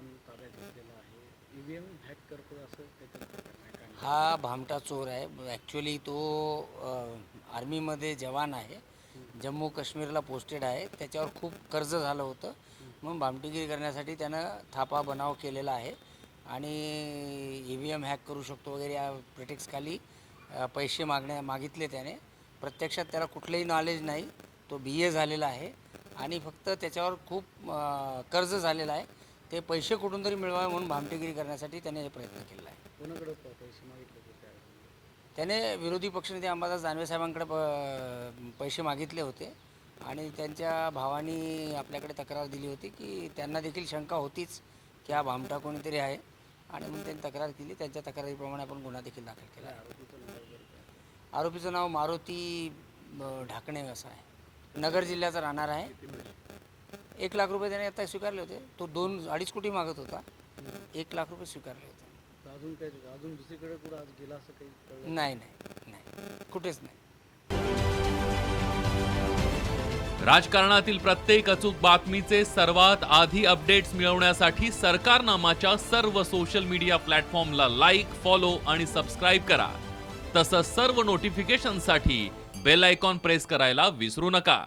आपण ताब्यात घेतलेला आहे. ईव्हीएम हॅक करतो असं काहीतरी हा भामटा चोर आहे. ॲक्च्युली तो आर्मीमध्ये जवान आहे. जम्मू काश्मीरला पोस्टेड आहे. त्याच्यावर खूप कर्ज झालं होतं. म्हणून भामटीगिरी करण्यासाठी त्यानं थापा बनाव केलेला आहे. आणि ई व्ही एम हॅक करू शकतो वगैरे या प्रिटेक्सखाली पैसे मागण्या मागितले त्याने. प्रत्यक्षात त्याला कुठलंही नॉलेज नाही. तो बी ए झालेला आहे. आणि फक्त त्याच्यावर खूप कर्ज झालेलं आहे. ते पैसे कुठून तरी मिळवावे म्हणून भामटेगिरी करण्यासाठी त्याने हे प्रयत्न केलेला आहे. कोणाकडे प- पैसे मागितले होते त्या त्याने विरोधी पक्षनेते अंबादास दानवे साहेबांकडे प पैसे मागितले होते आणि त्यांच्या भावानी आपल्याकडे तक्रार दिली होती की त्यांना देखील शंका होतीच की हा भामटा कोणीतरी आहे. आणि म्हणून त्यांनी तक्रार केली. त्यांच्या तक्रारीप्रमाणे आपण गुन्हा देखील दाखल केला आहे. आरोपीचं नाव वगैरे काय? आरोपीचं नाव मारुती अ, ढाकणे असं आहे. नगर जिल्ह्याचा राहणार आहे. एक लाख रुपये त्याने आता स्वीकारले होते. तो दोन अडीच कोटी मागत होता. एक लाख रुपये स्वीकारले होते. अजून काय अजून दुसरीकडे कुठं आज गेला असं काही कळलं नाही? नाही नाही कुठेच नाही. राजकारणातील प्रत्येक अचूक बातमीचे सर्वात आधी अपडेट्स मिळवण्यासाठी सरकारनामाच्या सर्व सोशल मीडिया प्लॅटफॉर्मला लाईक फॉलो आणि सबस्क्राईब करा. तसंच सर्व नोटिफिकेशनसाठी बेल आयकॉन प्रेस करायला विसरू नका.